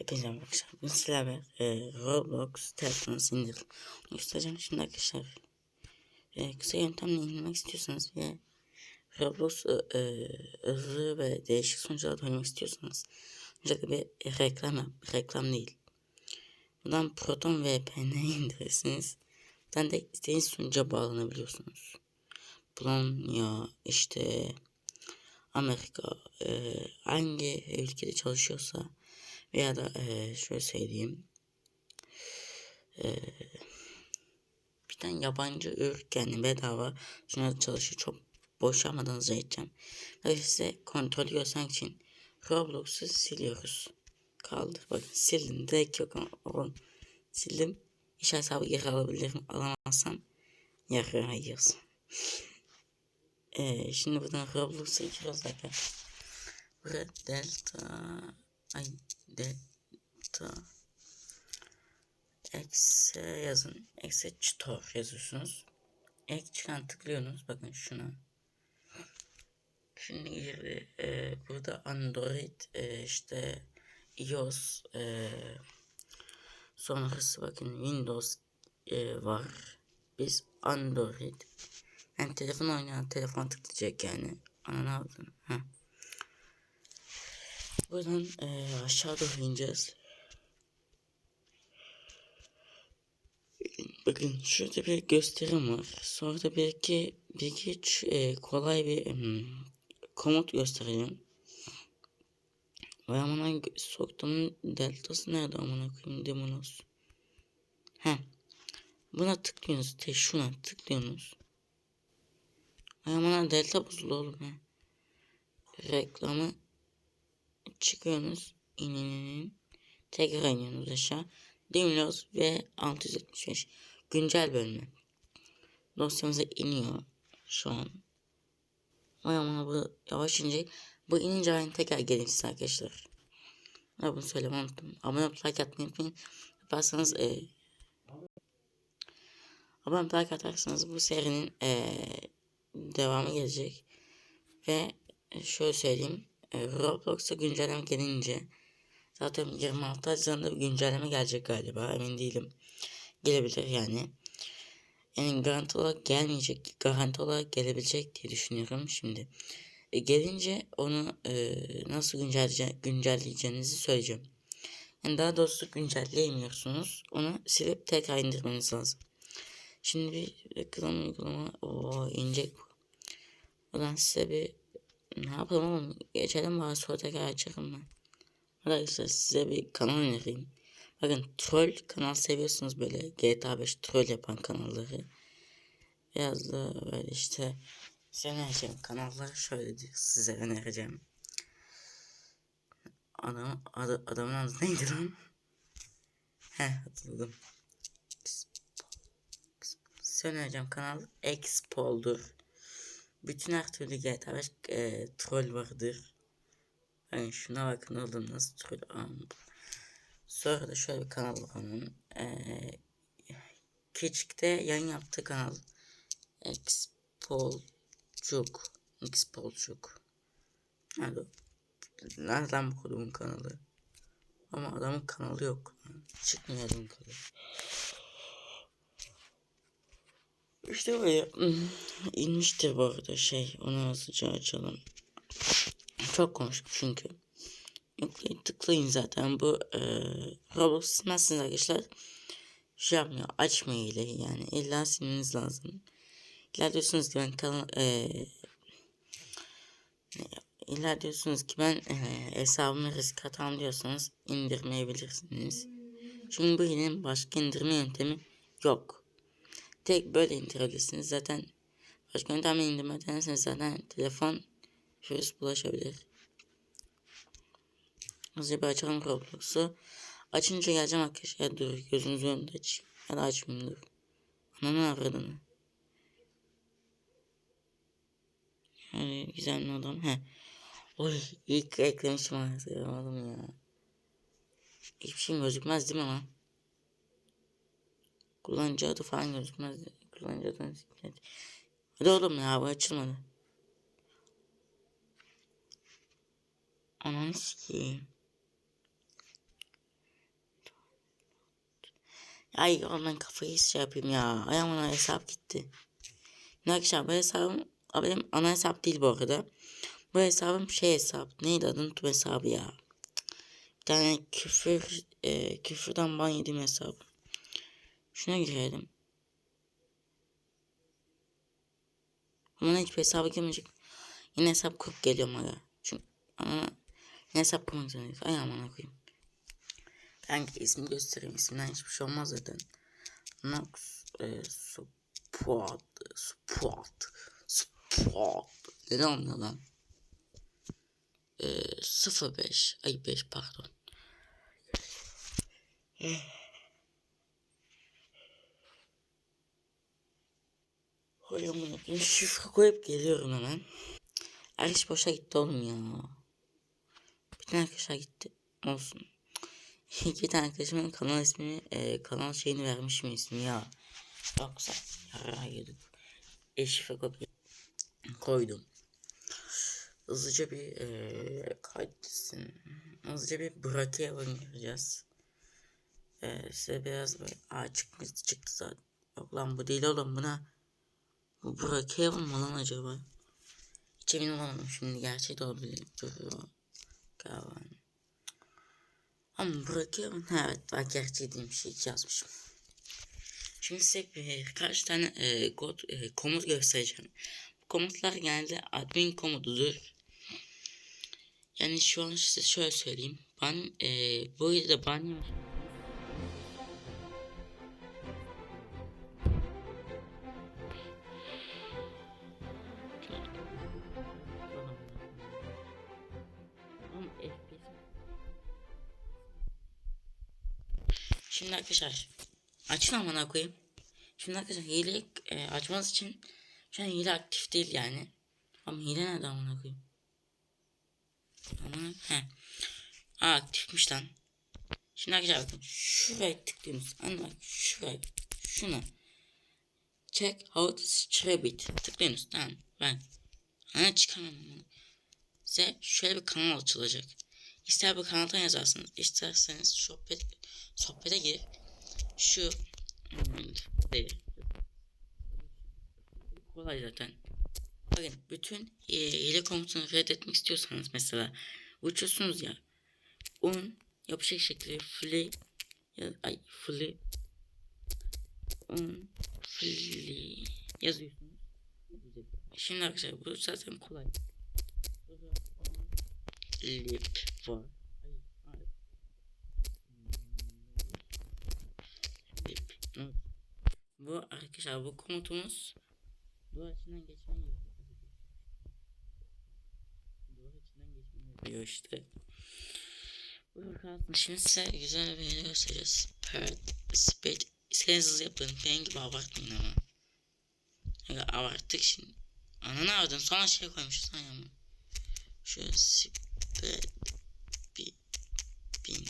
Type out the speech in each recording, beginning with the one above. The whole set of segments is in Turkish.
Hepinize arkadaşlar. Bugün sizlerle e, Roblox telefonunuzu indirdim. Göstereceğim şimdi arkadaşlar. E, kısa yöntemle indirmek istiyorsanız ve Roblox e, hızlı ve değişik sonuçlarla oynamak istiyorsanız öncelikle bir reklam. Reklam değil. Buradan Proton VPN'i indirirsiniz. Buradan da istediğiniz sunucuya bağlanabiliyorsunuz. Polonya işte Amerika e, hangi ülkede çalışıyorsa veya da e, şöyle söyleyeyim. E, bir tane yabancı ırk yani bedava. Şuna çalışıyor. Çok boşanmadan hızlı edeceğim ve size kontrol göstermek için Roblox'u siliyoruz. Kaldı bakın sildim. Direkt yok oğlum sildim. İş hesabı geri alabilirim. Alamazsam yarı yiyorsun ee, şimdi buradan Roblox'a giriyoruz arkadaşlar. Burada delta ay delta exe yazın. Exe store yazıyorsunuz. Ek çıkan tıklıyorsunuz. Bakın şuna. Şimdi girdi. Ee, burada Android e, işte iOS e, sonrası bakın Windows e, var. Biz Android yani telefon oynayan telefon tıklayacak yani. Ana ne yaptın? Ha. Buradan e, aşağı doğru ineceğiz. Bakın şurada bir gösterim var. Sonra da bir iki e, kolay bir um, komut göstereceğim. Ve amına soktuğumun deltası nerede amına koyayım demonos. He. Buna tıklıyorsunuz. Te şuna tıklıyorsunuz. Ayağımdan delta bozuldu oğlum ya. Reklamı çıkıyorsunuz. İnin Tekrar iniyorsunuz aşağı. Windows ve 675 güncel bölümü. Dosyamıza iniyor şu an. Ayağımına bu yavaş inecek. Bu inince ben tekrar geleyim size arkadaşlar. Ben bunu söylemem unuttum. Abone olup like atmayı unutmayın. Yaparsanız e, abone olup like atarsanız bu serinin eee devamı gelecek. Ve şöyle söyleyeyim. E, Roblox'a güncelleme gelince zaten 26 Haziran'da bir güncelleme gelecek galiba. Emin değilim. Gelebilir yani. Yani garanti olarak gelmeyecek. Garanti olarak gelebilecek diye düşünüyorum şimdi. E, gelince onu e, nasıl güncelleyece güncelleyeceğinizi söyleyeceğim. Yani daha doğrusu güncelleyemiyorsunuz. Onu silip tekrar indirmeniz lazım. Şimdi bir reklam uygulama. o inecek bu. Ulan size bir ne yapalım oğlum geçelim bari sonra tekrar açarım ben. Arkadaşlar size bir kanal önereyim. Bakın troll kanal seviyorsunuz böyle GTA 5 troll yapan kanalları. Biraz da böyle işte size önereceğim kanallar şöyle size önereceğim. Adam, ad, adamın adı neydi lan? He hatırladım. Size önereceğim kanal Expol'dur. Bütün her türlü GTA 5 e, troll vardır. Yani şuna bakın oğlum nasıl troll. Sonra da şöyle bir kanal var onun. E, Küçük'te yan yaptığı kanal. Expolcuk. Expolcuk. Nerede? Nereden bu kanalı? Ama adamın kanalı yok. Çıkmıyor adamın kanalı. İşte böyle inmiştir bu arada şey onu hızlıca açalım. Çok konuştuk çünkü. Yükleyin tıklayın zaten bu e, Roblox silmezsiniz arkadaşlar. Şey yapmıyor açmıyor ile yani illa silmeniz lazım. İlla diyorsunuz ki ben kanal e, illa diyorsunuz ki ben e, hesabımı risk atam diyorsanız indirmeyebilirsiniz. Çünkü bu yine başka indirme yöntemi yok. Tek böyle indirebilirsiniz. Zaten başka yöntemle indirme denerseniz zaten telefon virüs bulaşabilir. Hızlıca bir açalım Roblox'u. Açınca geleceğim arkadaşlar. Dur gözünüzü önünde aç. Ya da açmayayım dur. Ananı aradığını. Yani güzel bir adam. He. Oy ilk eklemişim anladım ya. Hiçbir şey gözükmez değil mi lan? Kullanıcı adı falan gözükmez. Kullanıcı adını siklet. Hadi oğlum ya bu açılmadı. Ananı sikeyim. Ay ondan kafayı şey yapayım ya. Ayağımın hesap gitti. Ne arkadaşlar bu hesabım benim ana hesap değil bu arada. Bu hesabım şey hesap. Neydi adını unuttum hesabı ya. Bir tane küfür e, küfürden ban yediğim hesap. Şuna girelim. Ama hiçbir hesaba girmeyecek. Yine hesap kurup geliyorum aga. Çünkü ama yine hesap kurmak zorundayız. Ay aman koyayım. Ben ismi göstereyim. İsimden hiçbir şey olmaz zaten. Nox e, support support support ne anlıyor lan? E, 05 ay 5 pardon. Amına koyayım şifre koyup geliyorum hemen. Her iş boşa gitti oğlum ya. Bir tane arkadaşlar gitti. Olsun. İki tane arkadaşımın kanal ismini, e, kanal şeyini vermişim ismi ya. Yoksa yara yedik. E şifre kopya koydum. Hızlıca bir e, kaydetsin. Hızlıca bir bırakıya gireceğiz. E, size biraz böyle aa çıktı zaten. Yok lan bu değil oğlum buna. Bu bırakıya mı lan acaba? Hiç emin olamadım şimdi gerçek de olabilir. Kavan. Ama bırakıyorum. Evet bak gerçeği bir şey yazmışım. Şimdi size birkaç tane e, kod, e, komut göstereceğim. Bu komutlar genelde admin komutudur. Yani şu an size şöyle söyleyeyim. Ben e, bu da ban Şimdi arkadaşlar açın amına koyayım. Şimdi arkadaşlar hile e, açmanız için şu an hile aktif değil yani. Ama hile nerede amına koyayım? Ama he. Aa aktifmiş lan. Şimdi arkadaşlar bakın şuraya tıklıyorsunuz. Anne bak şuraya şuna. Check how to strabit. Tıklıyorsunuz tamam ben. Ana çıkamam ama. Size şöyle bir kanal açılacak. İster bu kanaldan yazarsınız. isterseniz sohbet sohbete gir. Şu değil. Kolay zaten. Bakın bütün e, hile komutunu reddetmek istiyorsanız mesela uçuyorsunuz ya un yapışık şekli fli ya, ay fli un fli yazıyorsunuz. Şimdi arkadaşlar bu zaten kolay. Lip var. Bu arkadaşlar bu komutumuz duvar içinden gerekiyor. Duvar içinden geçmen gerekiyor işte. Bu kalsın. Şimdi size güzel bir yere göstereceğiz. Speed. İstediğiniz hızlı yapın. Ben gibi abartmayın ama. Yani abarttık şimdi. Ananı avradın sonra şey koymuşuz. Ama. Şöyle speed. Bin.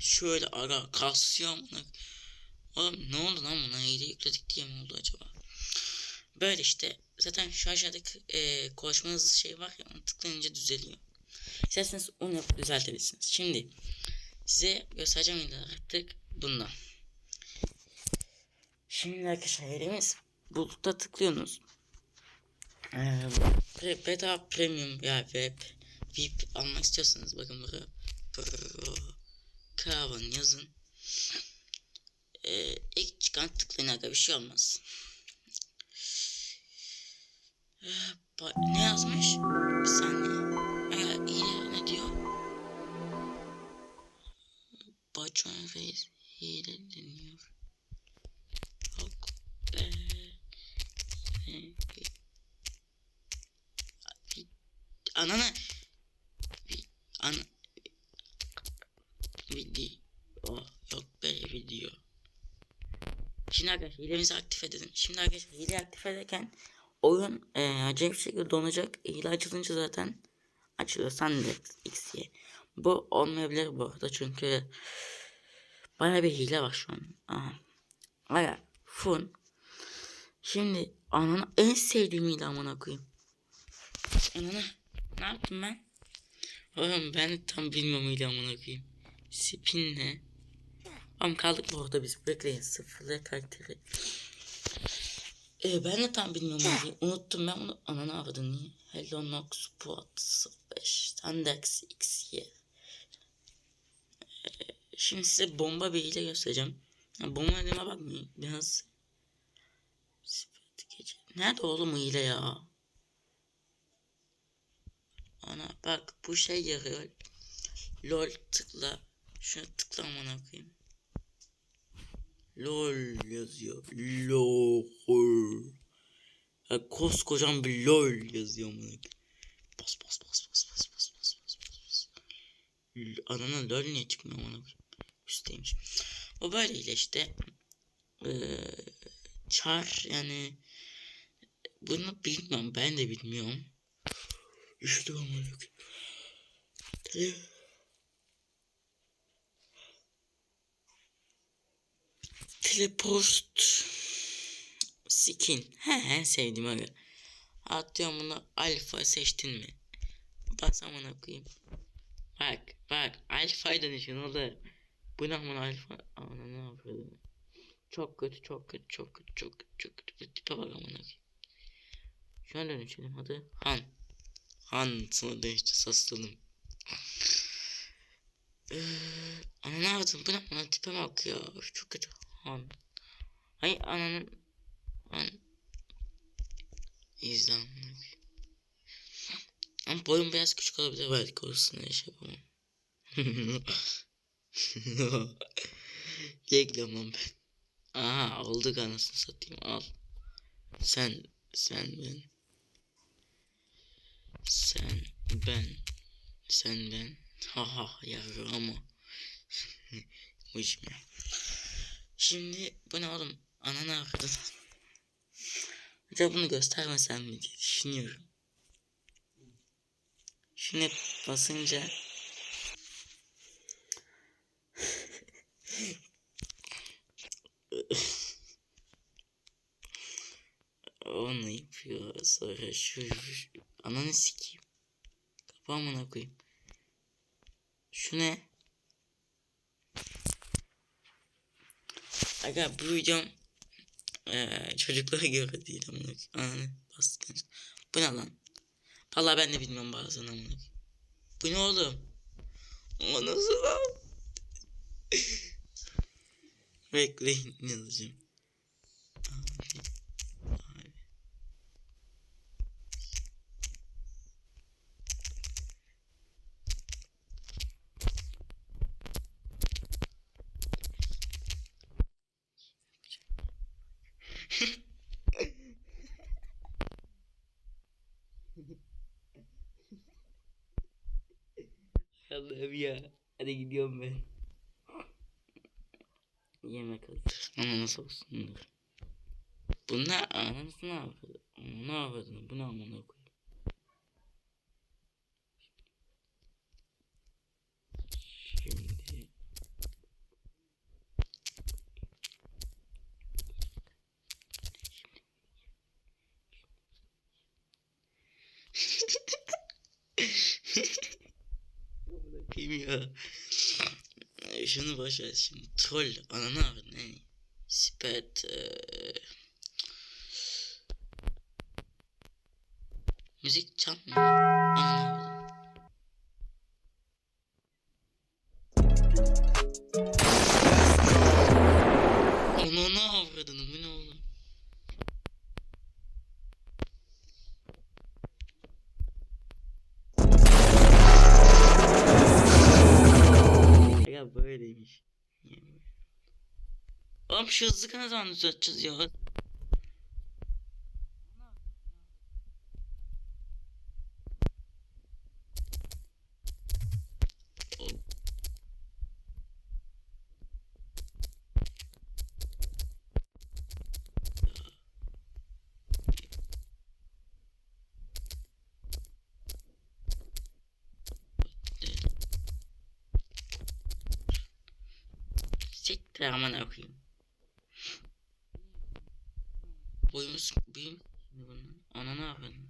Şöyle ara kasıyor amına. Oğlum ne oldu lan buna? Hile yükledik diye mi oldu acaba? Böyle işte. Zaten şu aşağıdaki e, konuşma hızı şey var ya onu tıklayınca düzeliyor. İsterseniz onu yapıp düzeltebilirsiniz. Şimdi size göstereceğim artık bundan. Şimdi arkadaşlar elimiz bulutta tıklıyorsunuz. Ee, beta premium ya web VIP almak istiyorsanız bakın burada pro Kavan yazın. Ee, ilk çıkan tıklayın aga bir şey olmaz. Ee, ne yazmış? Bir saniye. Aga hile ne diyor? Bacon Reis hile deniyor. Yok. Ee, e, anana bir an video. Oh, yok be video. Şimdi arkadaşlar hilemizi aktif edelim. Şimdi arkadaşlar hile aktif ederken oyun e, acayip şekilde donacak. Hile açılınca zaten açılıyor sandık x'ye bu olmayabilir bu arada çünkü baya bir hile var şu an. Aha. Aya fun şimdi ananı en sevdiğim hile amına koyayım. Ananı ne yaptım ben Oğlum ben tam bilmiyorum hile amına koyayım Spin ne? Ama kaldık mı orada biz bekleyin sıfırla karakteri. Ee, ben de tam bilmiyorum. Unuttum ben onu. Ana ne yaptın niye? Hello Nox Spot 05 Sandex XY. Ee, şimdi size bomba bir hile göstereceğim. Ya, bomba dediğime bakmayın. Biraz. Nerede oğlum hile ya? Ana bak bu şey yarıyor. Lol tıkla. Şuna tıkla amına koyayım. LOL yazıyor. LOL. Ya koskocaman bir LOL yazıyor amına. Bas bas bas bas bas bas bas bas bas Anana LOL niye çıkmıyor amına koyayım? Üstteymiş. O böyleyle işte. Eee çar yani bunu bilmiyorum ben de bilmiyorum. İşte amına koyayım. Tele- Telepost skin. He en sevdiğim aga. Atıyorum bunu alfa seçtin mi? Bas amına koyayım. Bak bak alfa'ya dönüşün oğlum. Bu ne amına alfa? Ana ne yapıyordum? Çok kötü çok kötü çok kötü çok kötü çok kötü. Tipe bak amına koyayım. Şu an dönüşelim hadi. Han. Sana dönüştü sasladım. Eee, ana ne yaptın? Bu ne? Ana tipe bak ya. Çok kötü. Han. Ay ananın. Han. İzle amına koyayım. Ama boyum biraz küçük olabilir belki öyle şey yapamam. Reklam lan ben. Aha olduk anasını satayım al. Sen sen ben. Sen ben. Sen ben. Ha ha yavrum ama. Uyuşma. Şimdi bu ne oğlum? Ana ne yaptı? Acaba bunu göstermesem mi diye düşünüyorum. Hep basınca Onu yapıyor sonra şu ananı sikeyim. Kapağımına koyayım. Şu ne? Aga bu videom eee çocuklara göre değil amına. Ananı bastın. Bu ne lan? Vallahi ben de bilmiyorum bazen amına. Bu ne oğlum? O nasıl lan? Bekleyin yazacağım. Allah'ım ya. Hadi gidiyorum ben. Yemek hazır. Ama nasıl olsundur. Bunlar anasını ne yapıyor? Ne yapıyordun? Bu ne amına koyayım? Şimdi Bakayım ya. Ee, Şunu boş ver şimdi. Troll. Ananı abi ne? Spet. eee, Müzik çalmıyor. Ananı avradım. Şu hızlı ne zaman düzelteceğiz ya? Siktir aman okuyayım. Değil mi bunun?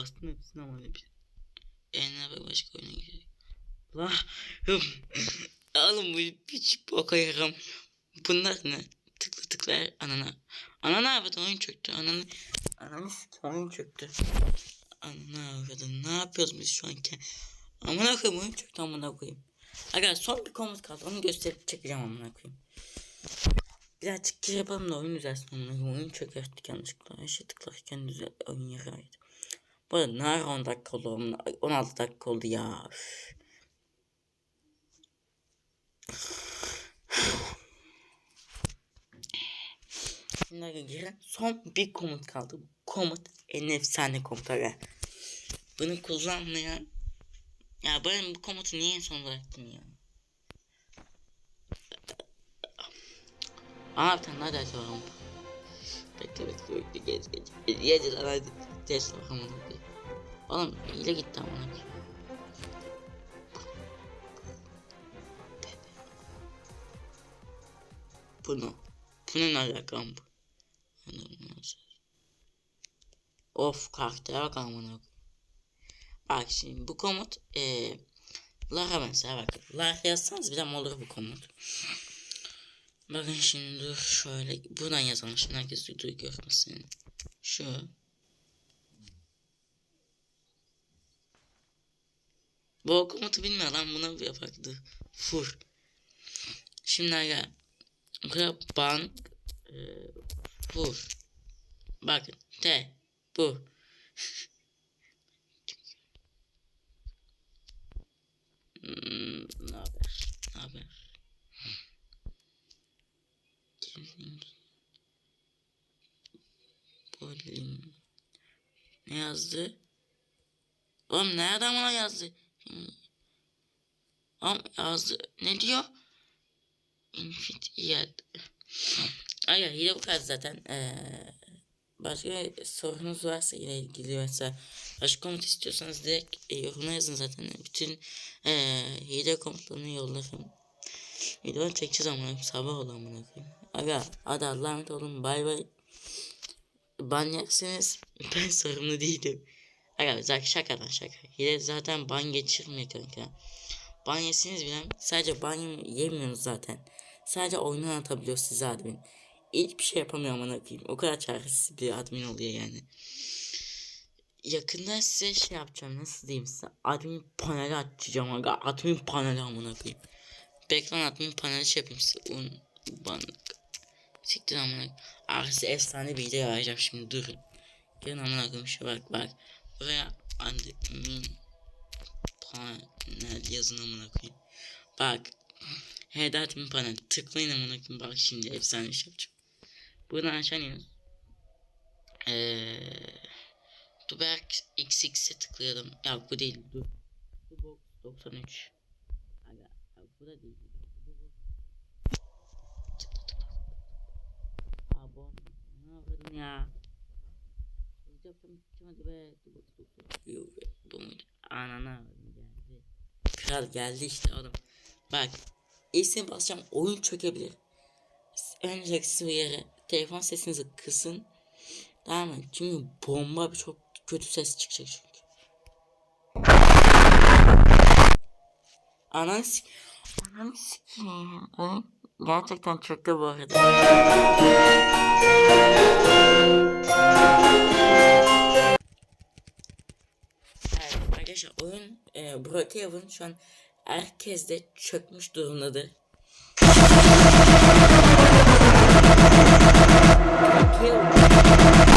bastın hepsine ama hepsi. Eline ve başka oyuna girecek. La. Oğlum bu hiç boka yaram. Bunlar ne? Tıkla tıkla anana. Anana evet oyun çöktü. Ananı. Ananı oyun çöktü. Anana avradın. Ne yapıyoruz biz şu anki? Amına koyayım oyun çöktü amına koyayım. Aga son bir komut kaldı. Onu gösterip çekeceğim amına koyayım. Birazcık şey yapalım da oyun düzelsin. Oyun çökerttik yanlışlıkla. Her şey tıklarken düzel oyun yaraydı. Bu arada ne ara 10 dakika oldu amına- 16 dakika oldu ya. Şimdi giren son bir komut kaldı. Bu komut en efsane komut aga. Bunu kullanmayan ya ben bu komutu niye en son bıraktım ya? Aa bir tane daha ders var. Bekle bekle bekle geç geç. Geç lan hadi. Ders var. Oğlum hile gitti koyayım. Bunu. Bunun alakam bu. Of karaktere bak amına. Bak şimdi bu komut eee Lara mesela bak. Lara yazsanız bile olur bu komut. Bakın şimdi dur şöyle buradan yazalım şimdi herkes duyduğu görmesin. Şu. Bu o komutu bilmiyor lan buna bir yapaktı. Fur. Şimdi aga. Buraya bank. E, fur. Bakın. T. Bu. Hmm. Ne yazdı? Oğlum nereden bana yazdı? Hmm. Oğlum yazdı. Ne diyor? Infit iyad. Ay hile bu kadar zaten. Ee, başka sorunuz varsa ile ilgili mesela başka komut istiyorsanız direkt e, yoruma yazın zaten. Bütün e, hile komutlarını yollarım. Video çekeceğiz ama sabah oldu amına koyayım. Aga hadi Allah'a emanet olun bay bay. Ban yerseniz ben sorumlu değilim. Zaten şakadan şaka. Hile zaten ban geçirmiyor kanka. Ban yesiniz bile sadece ban yemiyorsunuz zaten. Sadece oyunu atabiliyor size admin. Hiçbir şey yapamıyor amına koyayım. O kadar çaresiz bir admin oluyor yani. Yakında size şey yapacağım nasıl diyeyim size. Admin paneli açacağım aga. Admin paneli amına koyayım. Beklan admin paneli şey yapayım size. Un, banlık. Siktir amına size efsane bir video arayacağım şimdi durun. Gelin amına koyayım şu bak bak. Buraya admin panel yazın amına koyayım. Bak. Head admin panel tıklayın amına koyayım. Bak şimdi efsane bir şey yapacağım. Buradan aşağı iniyoruz. Eee Duberk XX'e tıklayalım. Ya bu değil. Bu. Bu box 93. Aga, bu da değil. Bu bu. Ya? Yapacaktım çıkmadı be. Bu box 93. Yok be. Bu muydu? Anana geldi. Kral geldi işte oğlum. Bak. İsim basacağım oyun çökebilir. Öncelikle bir yere telefon sesinizi kısın. Tamam mı? Çünkü bomba bir çok kötü ses çıkacak çünkü. Ananı sik... Ananı sikeyim. Gerçekten çöktü bu arada. Evet arkadaşlar oyun e, Brookhaven şu an herkes de çökmüş durumdadır. Brookhaven